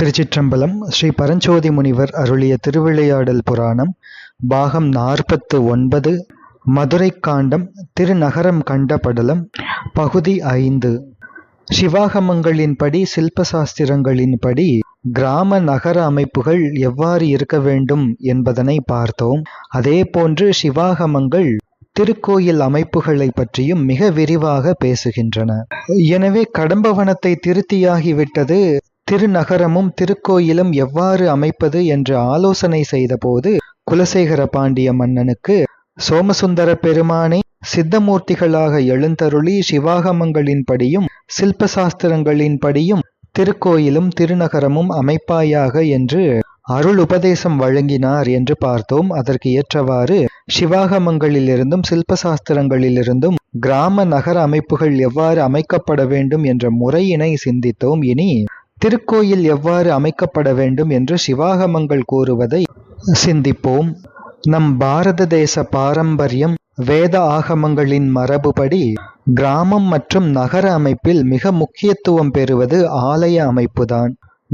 திருச்சிற்றம்பலம் ஸ்ரீ பரஞ்சோதி முனிவர் அருளிய திருவிளையாடல் புராணம் பாகம் நாற்பத்து ஒன்பது மதுரை காண்டம் திருநகரம் கண்ட படலம் பகுதி ஐந்து. சிவாகமங்களின்படி சில்பசாஸ்திரங்களின்படி கிராம நகர அமைப்புகள் எவ்வாறு இருக்க வேண்டும் என்பதனை பார்த்தோம். அதேபோன்று சிவாகமங்கள் திருக்கோயில் அமைப்புகளை பற்றியும் மிக விரிவாக பேசுகின்றன. எனவே கடம்பவனத்தை திருத்தியாகிவிட்டது திருநகரமும் திருக்கோயிலும் எவ்வாறு அமைப்பது என்று ஆலோசனை செய்தபோது குலசேகர பாண்டிய மன்னனுக்கு சோமசுந்தர பெருமானை சித்தமூர்த்திகளாக எழுந்தருளி சிவாகமங்களின்படியும் சில்பசாஸ்திரங்களின்படியும் திருக்கோயிலும் திருநகரமும் அமைப்பாயாக என்று அருள் உபதேசம் வழங்கினார் என்று பார்த்தோம். அதற்கு ஏற்றவாறு சிவாகமங்களிலிருந்தும் சில்பசாஸ்திரங்களிலிருந்தும் கிராம நகர அமைப்புகள் எவ்வாறு அமைக்கப்பட வேண்டும் என்ற முறையினை சிந்தித்தோம். இனி திருக்கோயில் எவ்வாறு அமைக்கப்பட வேண்டும் என்று சிவாகமங்கள் கூறுவதை சிந்திப்போம். நம் பாரத தேச பாரம்பரியம் வேத ஆகமங்களின் மரபுபடி கிராமம் மற்றும் நகர அமைப்பில் மிக முக்கியத்துவம் பெறுவது ஆலய அமைப்புதான்.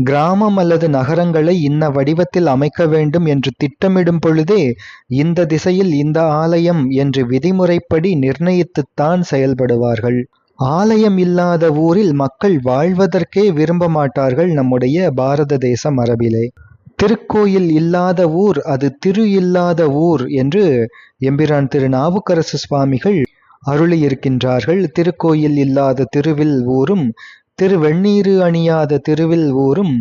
கிராமம் அல்லது நகரங்களை இன்ன வடிவத்தில் அமைக்க வேண்டும் என்று திட்டமிடும் பொழுதே இந்த திசையில் இந்த ஆலயம் என்று விதிமுறைப்படி நிர்ணயித்துத்தான் செயல்படுவார்கள். ஆலயம் இல்லாத ஊரில் மக்கள் வாழ்வதற்கே விரும்ப மாட்டார்கள் நம்முடைய பாரத தேச மரபிலே. திருக்கோயில் இல்லாத ஊர் அது திரு இல்லாத ஊர் என்று எம்பிரான் திரு நாவுக்கரசு சுவாமிகள் அருளியிருக்கின்றார்கள். திருக்கோயில் இல்லாத திருவில் ஊரும் திருவெண்ணீரு அணியாத திருவில் ஊரும்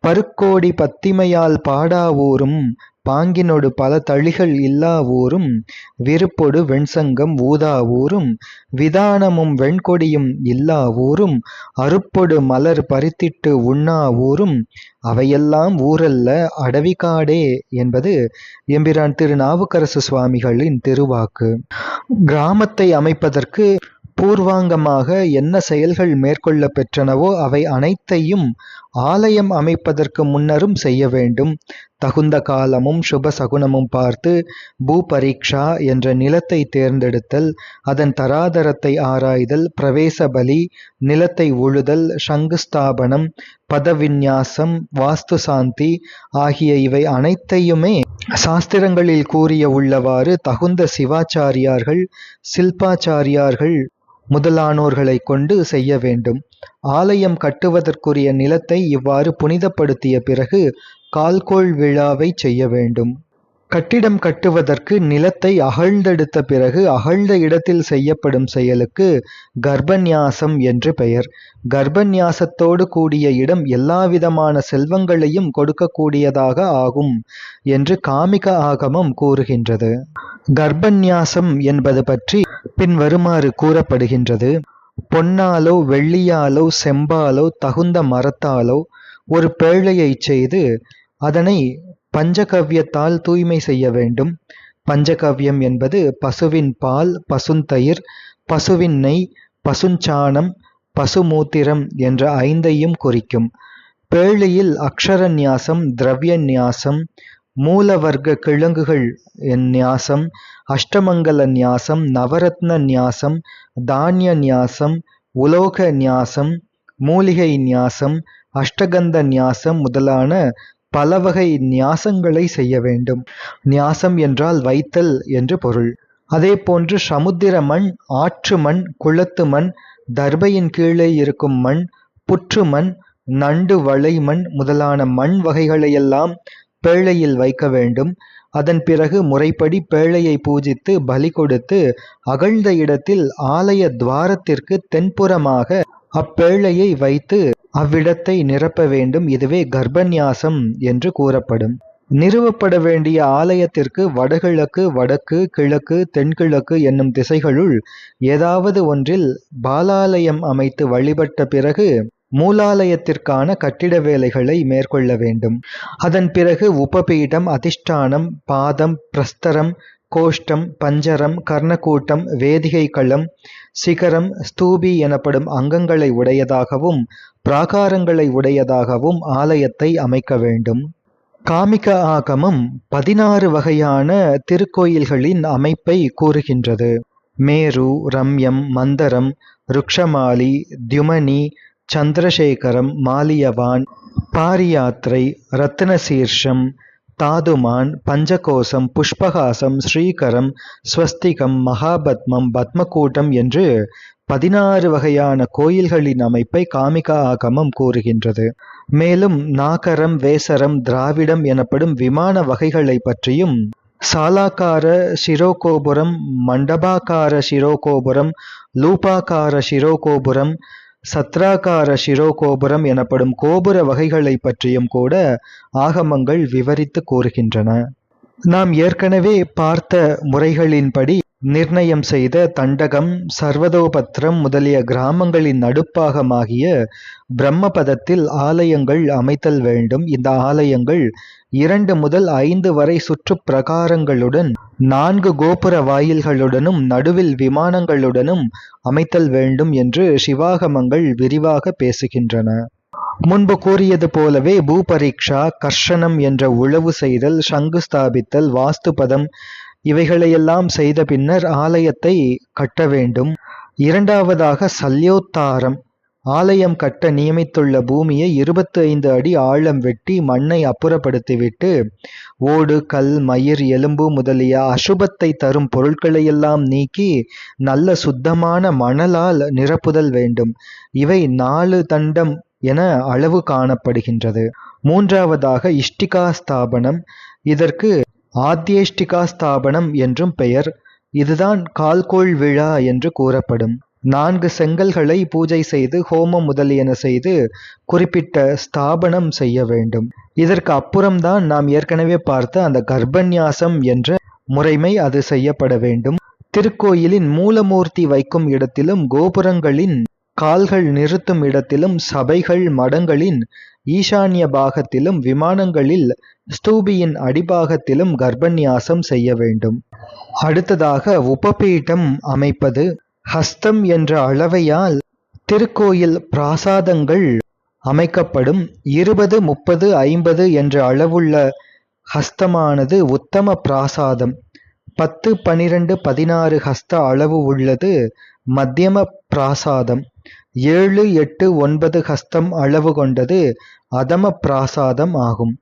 பருக்கோடி பத்திமையால் பாடா ஊரும் பாங்கினொடு பல தளிகள் இல்லா ஊரும் விருப்பொடு வெண்சங்கம் ஊதாவூரும் விதானமும் வெண்கொடியும் இல்லா ஊரும் அருப்பொடு மலர் பறித்திட்டு உண்ணாவூரும் அவையெல்லாம் ஊரல்ல அடவிக்காடே என்பது எம்பிரான் திரு நாவுக்கரசு சுவாமிகளின் திருவாக்கு. கிராமத்தை அமைப்பதற்கு பூர்வாங்கமாக என்ன செயல்கள் மேற்கொள்ள பெற்றனவோ அவை அனைத்தையும் ஆலயம் அமைப்பதற்கு முன்னரும் செய்ய வேண்டும். தகுந்த காலமும் சுப சகுனமும் பார்த்து பூபரீக்ஷா என்ற நிலத்தை தேர்ந்தெடுத்தல் அதன் தராதரத்தை ஆராய்தல் பிரவேச பலி நிலத்தை உழுதல் சங்குஸ்தாபனம் பதவிநியாசம் வாஸ்து சாந்தி ஆகிய இவை அனைத்தையுமே சாஸ்திரங்களில் கூறிய உள்ளவாறு தகுந்த சிவாச்சாரியார்கள் சில்பாச்சாரியார்கள் முதலானோர்களை கொண்டு செய்ய வேண்டும். ஆலயம் கட்டுவதற்குரிய நிலத்தை இவ்வாறு புனிதப்படுத்திய பிறகு கால்கோள் விழாவை செய்ய வேண்டும். கட்டிடம் கட்டுவதற்கு நிலத்தை அகழ்ந்தெடுத்த பிறகு அகழ்ந்த இடத்தில் செய்யப்படும் செயலுக்கு கர்ப்பநியாசம் என்று பெயர். கர்ப்பநியாசத்தோடு கூடிய இடம் எல்லாவிதமான செல்வங்களையும் கொடுக்கக்கூடியதாக ஆகும் என்று காமிக ஆகமம் கூறுகின்றது. கர்ப்பநியாசம் என்பது பற்றி பின்வருமாறு கூறப்படுகின்றது. பொன்னாலோ வெள்ளியாலோ செம்பாலோ தகுந்த மரத்தாலோ ஒரு பேழையை செய்து அதனை பஞ்சகவ்யத்தால் தூய்மை செய்ய வேண்டும். பஞ்சகவ்யம் என்பது பசுவின் பால் பசுந்தயிர் பசுவின் நெய் பசுஞ்சாணம் பசுமூத்திரம் என்ற ஐந்தையும் குறிக்கும். பேழையில் அக்ஷர நியாசம் திரவிய நியாசம் மூலவர்க்க கிழங்குகள் நியாசம் அஷ்டமங்கல நியாசம் நவரத்ன நியாசம் தானிய நியாசம் உலோக நியாசம் மூலிகை நியாசம் அஷ்டகந்த நியாசம் முதலான பல வகை நியாசங்களை செய்ய வேண்டும். நியாசம் என்றால் வைத்தல் என்று பொருள். அதே போன்று சமுத்திர மண் ஆற்று மண் குளத்து மண் தர்பையின் கீழே இருக்கும் மண் புற்று மண் நண்டு வளை மண் முதலான மண் வகைகளையெல்லாம் பேழையில் வைக்க வேண்டும். அதன் பிறகு முறைப்படி பேழையை பூஜித்து பலி கொடுத்து அகழ்ந்த இடத்தில் ஆலய துவாரத்திற்கு தென்புறமாக அப்பேழையை வைத்து அவ்விடத்தை நிரப்ப வேண்டும். இதுவே கர்ப்பநியாசம் என்று கூறப்படும். நிறுவப்பட வேண்டிய ஆலயத்திற்கு வடகிழக்கு வடக்கு கிழக்கு தென்கிழக்கு என்னும் திசைகளுள் ஏதாவது ஒன்றில் பாலாலயம் அமைத்து வழிபட்ட பிறகு மூலாலயத்திற்கான கட்டிட வேலைகளை மேற்கொள்ள வேண்டும். அதன் பிறகு உபபீடம் அதிஷ்டானம் பாதம் பிரஸ்தரம் கோஷ்டம் பஞ்சரம் கர்ணக்கூட்டம் வேதிகை களம் சிகரம் ஸ்தூபி எனப்படும் அங்கங்களை உடையதாகவும் பிராகாரங்களை உடையதாகவும் ஆலயத்தை அமைக்க வேண்டும். காமிக ஆகமம் பதினாறு வகையான திருக்கோயில்களின் அமைப்பை கூறுகின்றது. மேரு ரம்யம் மந்தரம் ருக்ஷமாலி தியுமனி சந்திரசேகரம் மாலியவான் பாரியாத்திரை ரத்னசீர்ஷம் தாதுமான் பஞ்சகோசம் புஷ்பகாசம் ஸ்ரீகரம் ஸ்வஸ்திகம் மகாபத்மம் பத்மகூட்டம் என்று பதினாறு வகையான கோயில்களின் அமைப்பை காமிகா ஆகமம் கூறுகின்றது. மேலும் நாகரம் வேசரம் திராவிடம் எனப்படும் விமான வகைகளை பற்றியும் சாலாக்கார சிரோகோபுரம் மண்டபாக்கார சிரோகோபுரம் லூபாக்கார சிரோகோபுரம் சத்ராகார சிரோகோபுரம் எனப்படும் கோபுர வகைகளை பற்றியும் கூட ஆகமங்கள் விவரித்து கூறுகின்றன. நாம் ஏற்கனவே பார்த்த முறைகளின்படி நிர்ணயம் செய்த தண்டகம் சர்வதோபத்திரம் முதலிய கிராமங்களின் நடுப்பாகமாகிய பிரம்மபதத்தில் ஆலயங்கள் அமைத்தல் வேண்டும். இந்த ஆலயங்கள் இரண்டு முதல் ஐந்து வரை சுற்று பிரகாரங்களுடன் நான்கு கோபுர வாயில்களுடனும் நடுவில் விமானங்களுடனும் அமைத்தல் வேண்டும் என்று சிவாகமங்கள் விரிவாக பேசுகின்றன. முன்பு கூறியது போலவே பூபரீக்ஷா கர்ஷனம் என்ற உழவு செய்தல் சங்கு ஸ்தாபித்தல் வாஸ்துபதம் இவைகளையெல்லாம் செய்த பின்னர் ஆலயத்தை கட்ட வேண்டும். இரண்டாவதாக சல்யோத்தாரம் ஆலயம் கட்ட நியமித்துள்ள பூமியை இருபத்தி ஐந்து அடி ஆழம் வெட்டி மண்ணை அப்புறப்படுத்திவிட்டு ஓடு கல் மயிர் எலும்பு முதலிய அசுபத்தை தரும் பொருட்களையெல்லாம் நீக்கி நல்ல சுத்தமான மணலால் நிரப்புதல் வேண்டும். இவை நாலு தண்டம் என அளவு காணப்படுகின்றது. மூன்றாவதாக இஷ்டிகா ஸ்தாபனம். இதற்கு ஆத்தியேஷ்டிகா ஸ்தாபனம் என்றும் பெயர். இதுதான் கால்கோள் விழா என்று கூறப்படும். நான்கு செங்கல்களை பூஜை செய்து ஹோமம் முதலியன செய்து குறிப்பிட்ட ஸ்தாபனம் செய்ய வேண்டும். இதற்கு அப்புறம்தான் நாம் ஏற்கனவே பார்த்த அந்த கர்ப்பநியாசம் என்ற முறைமை அது செய்யப்பட வேண்டும். திருக்கோயிலின் மூலமூர்த்தி வைக்கும் இடத்திலும் கோபுரங்களின் கால்கள் நிறுத்தும் இடத்திலும் சபைகள் மடங்களின் ஈசான்ய பாகத்திலும் விமானங்களில் ஸ்தூபியின் அடிபாகத்திலும் கர்ப்பநியாசம் செய்ய வேண்டும். அடுத்ததாக உபபீட்டம் அமைப்பது ஹஸ்தம் என்ற அளவையால் திருக்கோயில் பிராசாதங்கள் அமைக்கப்படும். இருபது முப்பது ஐம்பது என்ற அளவுள்ள ஹஸ்தமானது உத்தம பிராசாதம். பத்து பனிரெண்டு பதினாறு ஹஸ்த அளவு உள்ளது. மத்தியம பிராசாதம். ஏழு எட்டு ஒன்பது ஹஸ்தம் அளவு கொண்டது. அதம பிராசாதம் ஆகும்.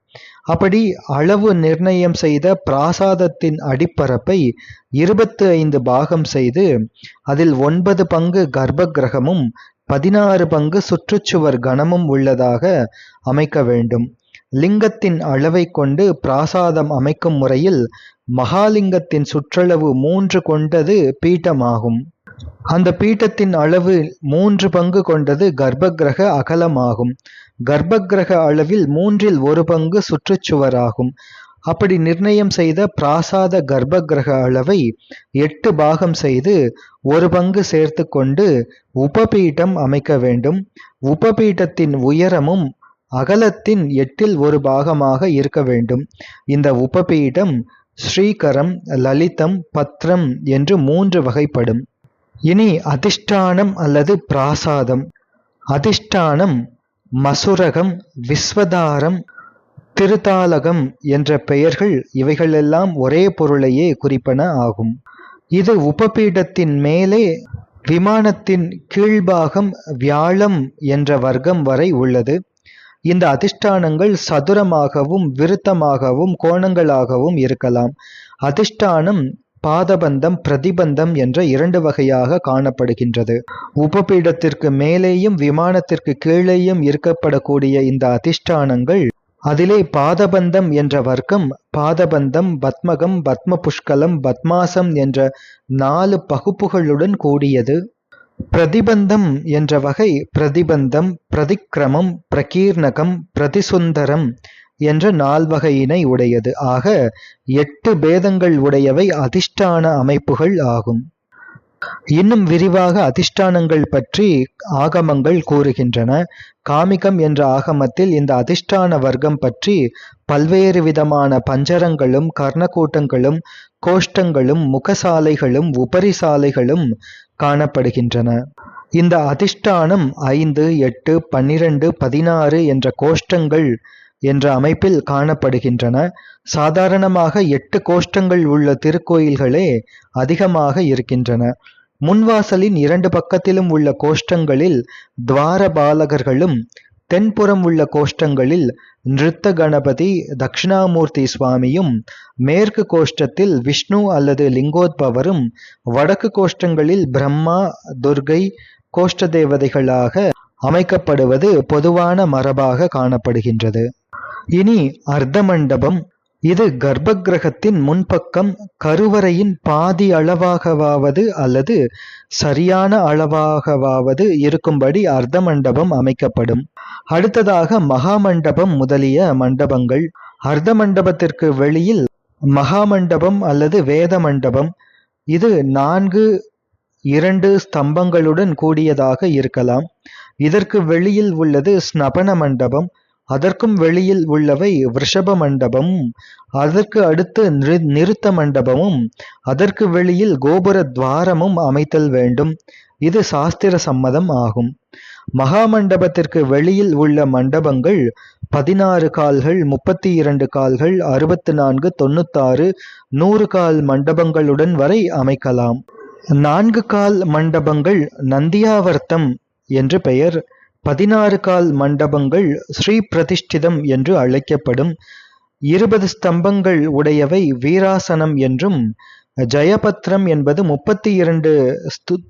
அப்படி அளவு நிர்ணயம் செய்த பிராசாதத்தின் அடிப்பரப்பை இருபத்து ஐந்து பாகம் செய்து அதில் ஒன்பது பங்கு கர்ப்ப கிரகமும் பதினாறு பங்கு சுற்றுச்சுவர் கணமும் உள்ளதாக அமைக்க வேண்டும். லிங்கத்தின் அளவை கொண்டு பிராசாதம் அமைக்கும் முறையில் மகாலிங்கத்தின் சுற்றளவு மூன்று கொண்டது பீட்டமாகும். அந்த பீட்டத்தின் அளவு மூன்று பங்கு கொண்டது கர்ப்பகிரக அகலமாகும். கர்ப்பகிரக அளவில் மூன்றில் ஒரு பங்கு சுற்றுச்சுவராகும். அப்படி நிர்ணயம் செய்த பிராசாத கர்ப்பகிரக அளவை எட்டு பாகம் செய்து ஒரு பங்கு சேர்த்து கொண்டு உபபீட்டம் அமைக்க வேண்டும். உபபீட்டத்தின் உயரமும் அகலத்தின் எட்டில் ஒரு பாகமாக இருக்க வேண்டும். இந்த உபபீடம் ஸ்ரீகரம் லலிதம் பத்ரம் என்று மூன்று வகைப்படும். இனி அதிஷ்டானம் அல்லது பிராசாதம். அதிஷ்டானம் மசுரகம் விஸ்வதாரம் திருத்தாலகம் என்ற பெயர்கள் இவைகளெல்லாம் ஒரே பொருளையே குறிப்பன ஆகும். இது உபபீடத்தின் மேலே விமானத்தின் கீழ்பாகம் வியாழம் என்ற வர்க்கம் வரை உள்ளது. இந்த அதிஷ்டானங்கள் சதுரமாகவும் விருத்தமாகவும் கோணங்களாகவும் இருக்கலாம். அதிஷ்டானம் பாதபந்தம் பிரதிபந்தம் என்ற இரண்டு வகையாக காணப்படுகின்றது. உபபீடத்திற்கு மேலேயும் விமானத்திற்கு கீழேயும் இருக்கப்படக்கூடிய இந்த அதிஷ்டானங்கள் அதிலே பாதபந்தம் என்ற வர்க்கம் பாதபந்தம் பத்மகம் பத்ம புஷ்கலம் பத்மாசம் என்ற நாலு பகுப்புகளுடன் கூடியது. பிரதிபந்தம் என்ற வகை பிரதிபந்தம் பிரதிக்கிரமம் பிரகீர்ணகம் பிரதிசுந்தரம் என்ற நால்வகையினை உடையது. ஆக எட்டு பேதங்கள் உடையவை அதிஷ்டான அமைப்புகள் ஆகும். இன்னும் விரிவாக அதிஷ்டானங்கள் பற்றி ஆகமங்கள் கூறுகின்றன. காமிகம் என்ற ஆகமத்தில் இந்த அதிஷ்டான வர்க்கம் பற்றி பல்வேறு விதமான பஞ்சரங்களும் கர்ணக்கூட்டங்களும் கோஷ்டங்களும் முகசாலைகளும் உபரிசாலைகளும் காணப்படுகின்றன. இந்த அதிஷ்டானம் ஐந்து எட்டு பன்னிரண்டு பதினாறு என்ற கோஷ்டங்கள் என்ற அமைப்பில் காணப்படுகின்றன. சாதாரணமாக எட்டு கோஷ்டங்கள் உள்ள திருக்கோயில்களே அதிகமாக இருக்கின்றன. முன்வாசலின் இரண்டு பக்கத்திலும் உள்ள கோஷ்டங்களில் துவார பாலகர்களும் தென்புறம் உள்ள கோஷ்டங்களில் நிருத்த கணபதி தட்சிணாமூர்த்தி சுவாமியும் மேற்கு கோஷ்டத்தில் விஷ்ணு அல்லது லிங்கோத்பவரும் வடக்கு கோஷ்டங்களில் பிரம்மா துர்கை கோஷ்ட தேவதைகளாக அமைக்கப்படுவது பொதுவான மரபாக காணப்படுகின்றது. இனி அர்த்த மண்டபம் இது கர்ப்பகிரகத்தின் முன்பக்கம் கருவறையின் பாதி அளவாகவாவது அல்லது சரியான அளவாகவாவது இருக்கும்படி அர்த்த மண்டபம் அமைக்கப்படும். அடுத்ததாக மகாமண்டபம் முதலிய மண்டபங்கள். அர்த்த மண்டபத்திற்கு வெளியில் மகாமண்டபம் அல்லது வேத மண்டபம் இது நான்கு இரண்டு ஸ்தம்பங்களுடன் கூடியதாக இருக்கலாம். இதற்கு வெளியில் உள்ளது ஸ்நபன மண்டபம். அதற்கும் வெளியில் உள்ளவை விருஷப மண்டபமும் அதற்கு அடுத்து நிறுத்த மண்டபமும் அதற்கு வெளியில் கோபுர துவாரமும் அமைத்தல் வேண்டும். இது சாஸ்திர சம்மதம் ஆகும். மகாமண்டபத்திற்கு வெளியில் உள்ள மண்டபங்கள் பதினாறு கால்கள் முப்பத்தி இரண்டு கால்கள் அறுபத்து நான்கு தொண்ணூத்தாறு நூறு கால் மண்டபங்களுடன் வரை அமைக்கலாம். நான்கு கால் மண்டபங்கள் நந்தியாவர்த்தம் என்று பெயர். பதினாறு கால் மண்டபங்கள் ஸ்ரீ பிரதிஷ்டிதம் என்று அழைக்கப்படும். இருபது ஸ்தம்பங்கள் உடையவை வீராசனம் என்றும் ஜெயபத்ரம் என்பது முப்பத்தி இரண்டு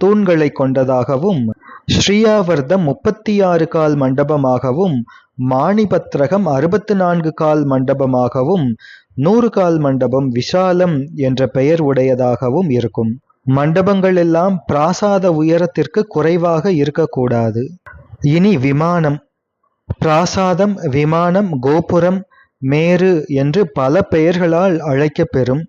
தூண்களை கொண்டதாகவும் ஸ்ரீயாவர்தம் முப்பத்தி ஆறு கால் மண்டபமாகவும் மாணிபத்ரகம் அறுபத்து நான்கு கால் மண்டபமாகவும் நூறு கால் மண்டபம் விஷாலம் என்ற பெயர் உடையதாகவும் இருக்கும். மண்டபங்கள் எல்லாம் பிராசாத உயரத்திற்கு குறைவாக இருக்கக்கூடாது. இனி விமானம். பிராசாதம் விமானம் கோபுரம் மேரு என்று பல பெயர்களால் அழைக்கப்பெறும்.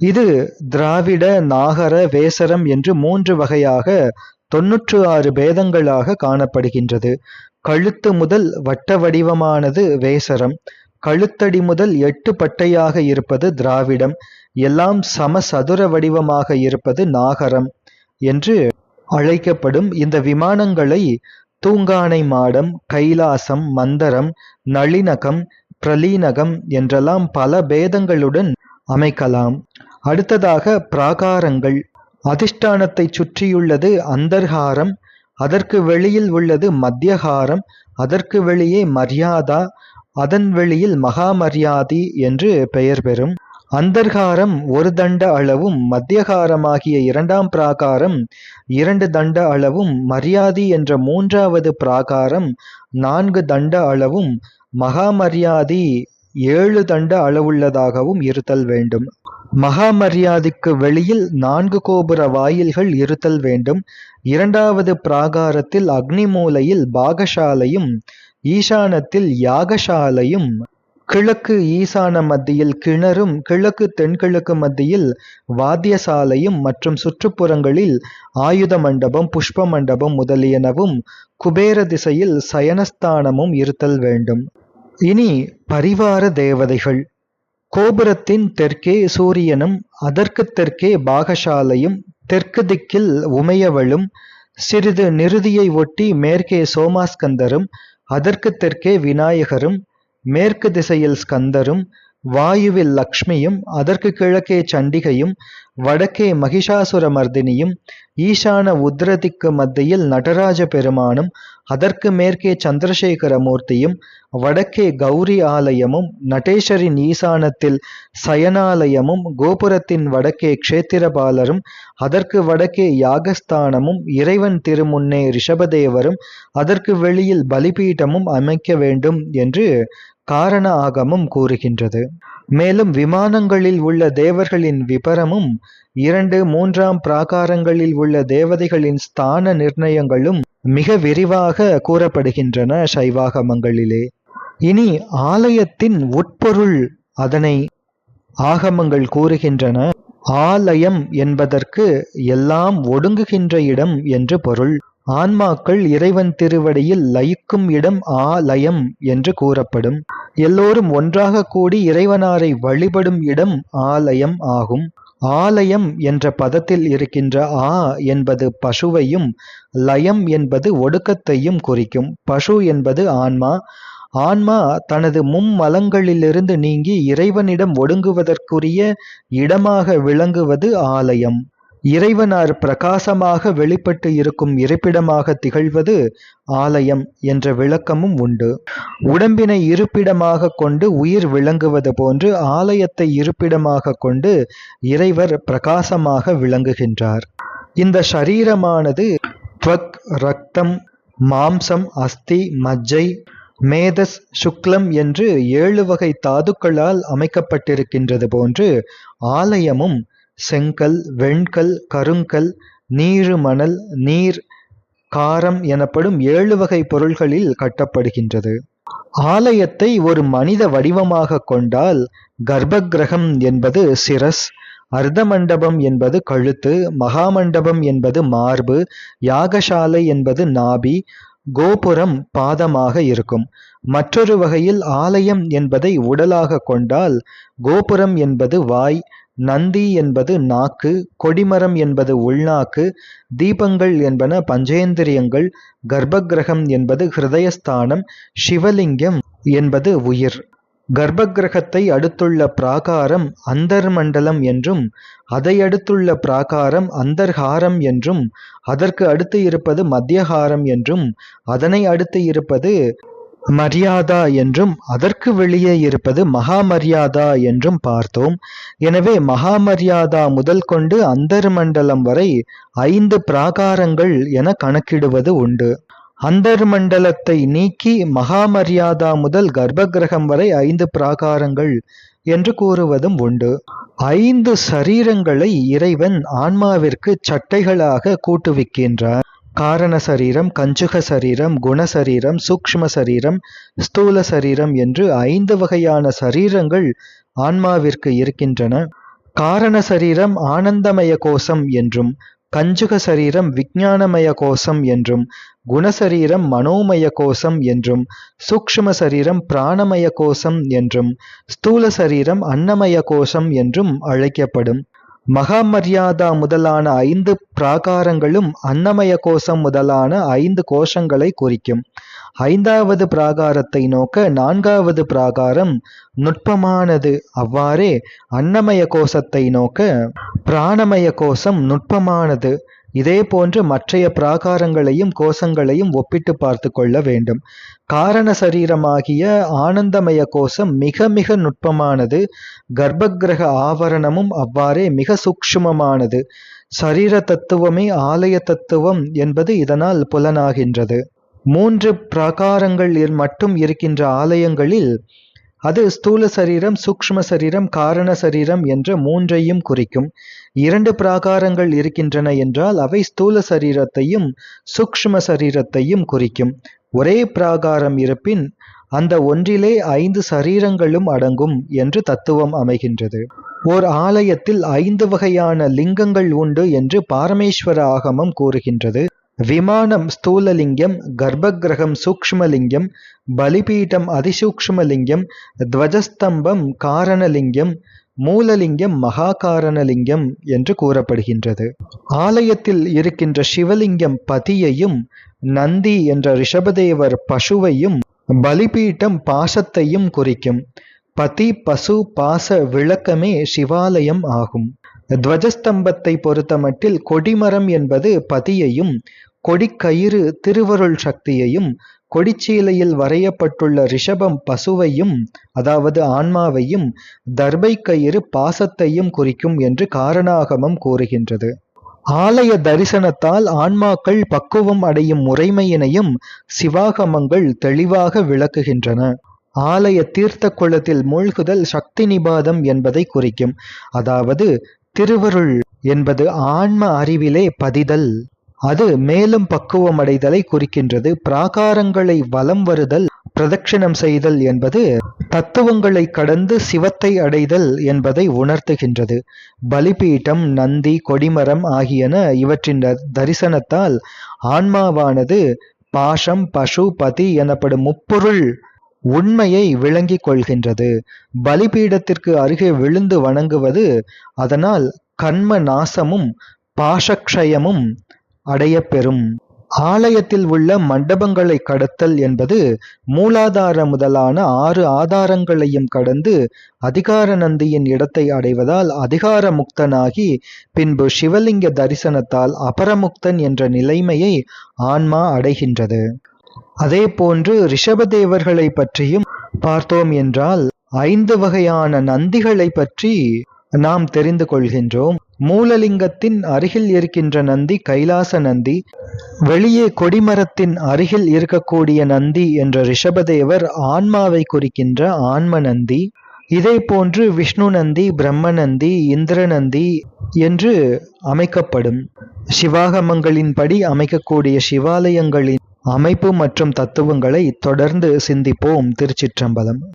இது திராவிட நாகர வேசரம் என்று மூன்று வகையாக தொன்னூற்று ஆறு பேதங்களாக காணப்படுகின்றது. கழுத்து முதல் வட்ட வடிவமானது வேசரம். கழுத்தடி முதல் எட்டு பட்டையாக இருப்பது திராவிடம். எல்லாம் சம சதுர வடிவமாக இருப்பது நாகரம் என்று அழைக்கப்படும் இந்த விமானங்களை தூங்கானை மாடம் கைலாசம் மந்தரம் நளினகம் பிரலீனகம் என்றெல்லாம் பல பேதங்களுடன் அமைக்கலாம். அடுத்ததாக பிராகாரங்கள். அதிஷ்டானத்தை சுற்றியுள்ளது அந்தர்ஹாரம் அதற்கு வெளியில் உள்ளது மத்தியஹாரம் அதற்கு வெளியே மரியாதா அதன் வெளியில் மகாமரியாதி என்று பெயர் பெறும். அந்தர்காரம் ஒரு தண்ட அளவும் மத்தியகாரமாகிய இரண்டாம் பிராகாரம் இரண்டு தண்ட அளவும் மரியாதி என்ற மூன்றாவது பிராகாரம் நான்கு தண்ட அளவும் மகாமரியாதி ஏழு தண்ட அளவுள்ளதாகவும் இருத்தல் வேண்டும். மகாமரியாதைக்கு வெளியில் நான்கு கோபுர வாயில்கள் இருத்தல் வேண்டும். இரண்டாவது பிராகாரத்தில் அக்னி மூலையில் பாகசாலையும் ஈசானத்தில் யாகசாலையும் கிழக்கு ஈசான மத்தியில் கிணறும் கிழக்கு தென்கிழக்கு மத்தியில் வாத்தியசாலையும் மற்றும் சுற்றுப்புறங்களில் ஆயுத மண்டபம் புஷ்ப மண்டபம் முதலியனவும் குபேர திசையில் சயனஸ்தானமும் இருத்தல் வேண்டும். இனி பரிவார தேவதைகள். கோபுரத்தின் தெற்கே சூரியனும் அதற்கு தெற்கே பாகசாலையும் தெற்கு திக்கில் உமையவளும் சிறிது நிருதியை ஒட்டி மேற்கே சோமாஸ்கந்தரும் அதற்கு தெற்கே விநாயகரும் மேற்கு திசையில் ஸ்கந்தரும் வாயுவில் லக்ஷ்மியும் அதற்கு கிழக்கே சண்டிகையும் வடக்கே மகிஷாசுர மர்தினியும் ஈசான உத்ரதிக்கு மத்தியில் நடராஜ பெருமானும் அதற்கு மேற்கே சந்திரசேகர மூர்த்தியும் வடக்கே கௌரி ஆலயமும் நடேஸ்வரின் ஈசானத்தில் சயனாலயமும் கோபுரத்தின் வடக்கே க்ஷேத்திரபாலரும் அதற்கு வடக்கே யாகஸ்தானமும் இறைவன் திருமுன்னே ரிஷபதேவரும் அதற்கு வெளியில் பலிபீட்டமும் அமைக்க வேண்டும் என்று காரண ஆகமம் கூறுகின்றது. மேலும் விமானங்களில் உள்ள தேவர்களின் விபரமும் இரண்டு மூன்றாம் பிராகாரங்களில் உள்ள தேவதைகளின் ஸ்தான நிர்ணயங்களும் மிக விரிவாக கூறப்படுகின்றன சைவாகமங்களிலே. இனி ஆலயத்தின் உட்பொருள் அதனை ஆகமங்கள் கூறுகின்றன. ஆலயம் என்பதற்கு எல்லாம் ஒடுங்குகின்ற இடம் என்று பொருள். ஆன்மாக்கள் இறைவன் திருவடியில் லயிக்கும் இடம் ஆலயம் என்று கூறப்படும். எல்லோரும் ஒன்றாக கூடி இறைவனாரை வழிபடும் இடம் ஆலயம் ஆகும். ஆலயம் என்ற பதத்தில் இருக்கின்ற ஆ என்பது பசுவையும் லயம் என்பது ஒடுக்கத்தையும் குறிக்கும். பசு என்பது ஆன்மா. ஆன்மா தனது மும்மலங்களிலிருந்து நீங்கி இறைவனிடம் ஒடுங்குவதற்குரிய இடமாக விளங்குவது ஆலயம் இறைவனார் பிரகாசமாக வெளிப்பட்டு இருக்கும் இருப்பிடமாக திகழ்வது ஆலயம் என்ற விளக்கமும் உண்டு. உடம்பினை இருப்பிடமாக கொண்டு உயிர் விளங்குவது போன்று ஆலயத்தை இருப்பிடமாக கொண்டு இறைவர் பிரகாசமாக விளங்குகின்றார். இந்த ஷரீரமானது த்வக் ரத்தம் மாம்சம் அஸ்தி மஜ்ஜை மேதஸ் சுக்லம் என்று ஏழு வகை தாதுக்களால் அமைக்கப்பட்டிருக்கின்றது போன்று ஆலயமும் செங்கல் வெண்கல் கருங்கல் நீரு மணல் நீர் காரம் எனப்படும் ஏழு வகை பொருள்களில் கட்டப்படுகின்றது. ஆலயத்தை ஒரு மனித வடிவமாக கொண்டால் கர்ப்பகிரகம் என்பது சிரஸ் அர்த்த மண்டபம் என்பது கழுத்து மகாமண்டபம் என்பது மார்பு யாகசாலை என்பது நாபி கோபுரம் பாதமாக இருக்கும். மற்றொரு வகையில் ஆலயம் என்பதை உடலாக கொண்டால் கோபுரம் என்பது வாய் நந்தி என்பது நாக்கு கொடிமரம் என்பது உள்நாக்கு தீபங்கள் என்பன பஞ்சேந்திரியங்கள் கர்ப்பகிரகம் என்பது ஹிருதயஸ்தானம் சிவலிங்கம் என்பது உயிர். கர்ப்பகிரகத்தை அடுத்துள்ள பிராகாரம் அந்தர்மண்டலம் என்றும் அதை அடுத்துள்ள பிராகாரம் அந்தர்ஹாரம் என்றும் அதற்கு அடுத்து இருப்பது மத்தியஹாரம் என்றும் அதனை அடுத்து இருப்பது மரியாதா என்றும் அதற்கு வெளியே இருப்பது மகாமரியாதா என்றும் பார்த்தோம். எனவே மகாமரியாதா முதல் கொண்டு அந்தர்மண்டலம் வரை ஐந்து பிராகாரங்கள் என கணக்கிடுவது உண்டு. அந்தர்மண்டலத்தை நீக்கி மகாமரியாதா முதல் கர்ப்பகிரகம் வரை ஐந்து பிராகாரங்கள் என்று கூறுவதும் உண்டு. ஐந்து சரீரங்களை இறைவன் ஆன்மாவிற்கு சட்டைகளாக கூட்டுவிக்கின்றார் காரண சரீரம் கஞ்சுக சரீரம் குணசரீரம் சூக்ஷ்ம சரீரம் ஸ்தூல சரீரம் என்று ஐந்து வகையான சரீரங்கள் ஆன்மாவிற்கு இருக்கின்றன. காரண சரீரம் ஆனந்தமய கோஷம் என்றும் கஞ்சுக சரீரம் விஞ்ஞானமய கோஷம் என்றும் குணசரீரம் மனோமய கோஷம் என்றும் சூக்ஷ்ம சரீரம் பிராணமய கோஷம் என்றும் ஸ்தூல சரீரம் அன்னமய கோஷம் என்றும் அழைக்கப்படும். மகாமரியாதா முதலான ஐந்து பிராகாரங்களும் அன்னமய கோஷம் முதலான ஐந்து கோஷங்களை குறிக்கும். ஐந்தாவது பிராகாரத்தை நோக்க நான்காவது பிராகாரம் நுட்பமானது. அவ்வாறே அன்னமய கோஷத்தை நோக்க பிராணமய கோஷம் நுட்பமானது. இதே போன்று மற்றைய பிராகாரங்களையும் கோஷங்களையும் ஒப்பிட்டு பார்த்து கொள்ள வேண்டும். காரண சரீரமாகிய ஆனந்தமய கோஷம் மிக மிக நுட்பமானது. கர்ப்பகிரக ஆவரணமும் அவ்வாறே மிக சூக்ஷ்மமானது. சரீர தத்துவமே ஆலய தத்துவம் என்பது இதனால் புலனாகின்றது. மூன்று பிராகாரங்கள் மட்டும் இருக்கின்ற ஆலயங்களில் அது ஸ்தூல சரீரம் சூக்ஷ்ம சரீரம் காரண சரீரம் என்ற மூன்றையும் குறிக்கும். இரண்டு பிராகாரங்கள் இருக்கின்றன என்றால் அவை ஸ்தூல சரீரத்தையும் சூக்ஷ்ம சரீரத்தையும் குறிக்கும். ஒரே பிராகாரம் இருப்பின் அந்த ஒன்றிலே ஐந்து சரீரங்களும் அடங்கும் என்று தத்துவம் அமைகின்றது. ஓர் ஆலயத்தில் ஐந்து வகையான லிங்கங்கள் உண்டு என்று பாரமேஸ்வர ஆகமம் கூறுகின்றது. விமானம் ஸ்தூலலிங்கம் கர்ப்பகிரகம் சூக்ஷ்மலிங்கம் பலிபீடம் அதிசூக்ஷ்மலிங்கம் துவஜஸ்தம்பம் காரணலிங்கம் மூலலிங்கம் மகாகாரணலிங்கம் என்று கூறப்படுகின்றது. ஆலயத்தில் இருக்கின்ற சிவலிங்கம் பதியையும் நந்தி என்ற ரிஷபதேவர் பசுவையும் பலிபீட்டம் பாசத்தையும் குறிக்கும். பதி பசு பாச விளக்கமே சிவாலயம் ஆகும். துவஜஸ்தம்பத்தை பொறுத்தமட்டில் கொடிமரம் என்பது பதியையும் கொடிக்கயிறு திருவருள் சக்தியையும் கொடிச்சீலையில் வரையப்பட்டுள்ள ரிஷபம் பசுவையும் அதாவது ஆன்மாவையும் தர்பை கயிறு பாசத்தையும் குறிக்கும் என்று காரணாகமம் கூறுகின்றது. ஆலய தரிசனத்தால் ஆன்மாக்கள் பக்குவம் அடையும் முறைமையினையும் சிவாகமங்கள் தெளிவாக விளக்குகின்றன. ஆலய தீர்த்த குளத்தில் மூழ்குதல் சக்தி நிபாதம் என்பதை குறிக்கும். அதாவது திருவருள் என்பது ஆன்ம அறிவிலே பதிதல். அது மேலும் பக்குவம் அடைதலை குறிக்கின்றது. பிராகாரங்களை வலம் வருதல் பிரதட்சிணம் செய்தல் என்பது தத்துவங்களை கடந்து சிவத்தை அடைதல் என்பதை உணர்த்துகின்றது. பலிபீட்டம் நந்தி கொடிமரம் ஆகியன இவற்றின் தரிசனத்தால் ஆன்மாவானது பாஷம் பசு பதி எனப்படும் முப்பொருள் உண்மையை விளங்கிக் கொள்கின்றது. பலிபீடத்திற்கு அருகே விழுந்து வணங்குவது அதனால் கண்ம நாசமும் பாஷக்ஷயமும் அடையப்பெறும். ஆலயத்தில் உள்ள மண்டபங்களை கடத்தல் என்பது மூலாதார முதலான ஆறு ஆதாரங்களையும் கடந்து அதிகார நந்தியின் இடத்தை அடைவதால் அதிகார முக்தனாகி பின்பு சிவலிங்க தரிசனத்தால் அபரமுக்தன் என்ற நிலைமையை ஆன்மா அடைகின்றது. அதே போன்று ரிஷபதேவர்களை பற்றியும் பார்த்தோம் என்றால் ஐந்து வகையான நந்திகளை பற்றி நாம் தெரிந்து கொள்கின்றோம். மூலலிங்கத்தின் அருகில் இருக்கின்ற நந்தி கைலாச நந்தி வெளியே கொடிமரத்தின் அருகில் இருக்கக்கூடிய நந்தி என்ற ரிஷபதேவர் ஆன்மாவை குறிக்கின்ற ஆன்ம நந்தி இதே போன்று விஷ்ணு நந்தி பிரம்ம நந்தி இந்திர நந்தி என்று அமைக்கப்படும். சிவாகமங்களின்படி அமைக்கக்கூடிய சிவாலயங்களின் அமைப்பு மற்றும் தத்துவங்களை தொடர்ந்து சிந்திப்போம் திருச்சிற்றம்பலம்.